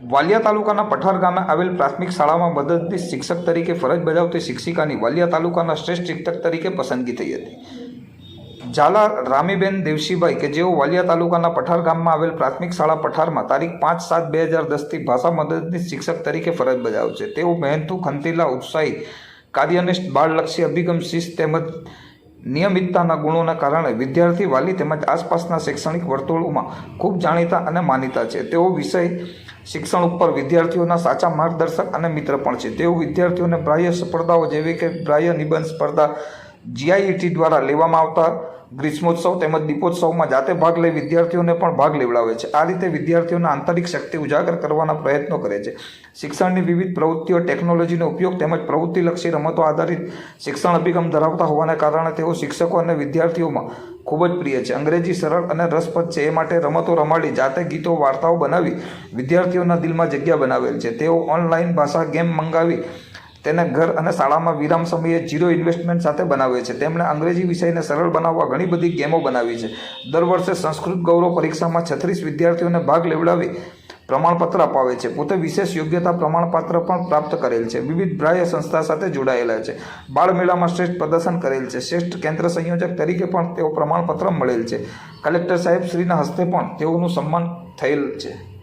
વાલિયા તાલુકાના પઠાર ગામે આવેલ પ્રાથમિક શાળામાં મદદનીશ શિક્ષક તરીકે ફરજ બજાવતી શિક્ષિકાની વાલિયા તાલુકાના શ્રેષ્ઠ શિક્ષક તરીકે પસંદગી થઈ હતી. ઝાલા રામીબેન દેવશીભાઈ કે જેઓ વાલિયા તાલુકાના પઠાર ગામમાં આવેલ પ્રાથમિક શાળા પઠારમાં તારીખ પાંચ સાત બે હજાર દસથી ભાષા મદદનીશ શિક્ષક તરીકે ફરજ બજાવશે. તેઓ મહેનતુ, ખંતીલા, ઉત્સાહી, કાર્યનિષ્ઠ, બાળલક્ષી અભિગમ શિસ્ત તેમજ નિયમિતતાના ગુણોના કારણે વિદ્યાર્થી વાલી તેમજ આસપાસના શૈક્ષણિક વર્તુળોમાં ખૂબ જાણીતા અને માનીતા છે. તેઓ વિષય શિક્ષણ ઉપર વિદ્યાર્થીઓના સાચા માર્ગદર્શક અને મિત્ર પણ છે. તેઓ વિદ્યાર્થીઓને બાહ્ય સ્પર્ધાઓ જેવી કે બાહ્ય નિબંધ સ્પર્ધા જીઆઈઈટી દ્વારા લેવામાં આવતા ગ્રીષ્મોત્સવ તેમજ દીપોત્સવમાં જાતે ભાગ લઈ વિદ્યાર્થીઓને પણ ભાગ લેવડાવે છે. આ રીતે વિદ્યાર્થીઓના આંતરિક શક્તિ ઉજાગર કરવાના પ્રયત્નો કરે છે. શિક્ષણની વિવિધ પ્રવૃત્તિઓ ટેકનોલોજીનો ઉપયોગ તેમજ પ્રવૃત્તિલક્ષી રમતો આધારિત શિક્ષણ અભિગમ ધરાવતા હોવાને કારણે તેઓ શિક્ષકો અને વિદ્યાર્થીઓમાં ખૂબ જ પ્રિય છે. અંગ્રેજી સરળ અને રસપ્રદ છે. એ માટે રમતો રમાડી જાતે ગીતો, વાર્તાઓ બનાવી વિદ્યાર્થીઓના દિલમાં જગ્યા બનાવેલ છે. તેઓ ઓનલાઈન ભાષા ગેમ મંગાવી તેને ઘર અને શાળામાં વિરામ સમયે જીરો ઇન્વેસ્ટમેન્ટ સાથે બનાવે છે. તેમણે અંગ્રેજી વિષયને સરળ બનાવવા ઘણી બધી ગેમો બનાવી છે. દર વર્ષે સંસ્કૃત ગૌરવ પરીક્ષામાં છત્રીસ વિદ્યાર્થીઓને ભાગ લેવડાવી પ્રમાણપત્ર અપાવે છે. પોતે વિશેષ યોગ્યતા પ્રમાણપત્ર પણ પ્રાપ્ત કરેલ છે. વિવિધ બ્રાહ્ય સંસ્થા સાથે જોડાયેલા છે. બાળમેળામાં શ્રેષ્ઠ પ્રદર્શન કરેલ છે. શ્રેષ્ઠ કેન્દ્ર સંયોજક તરીકે પણ તેઓ પ્રમાણપત્ર મળેલ છે. કલેક્ટર સાહેબ શ્રીના હસ્તે પણ તેઓનું સન્માન થયેલ છે.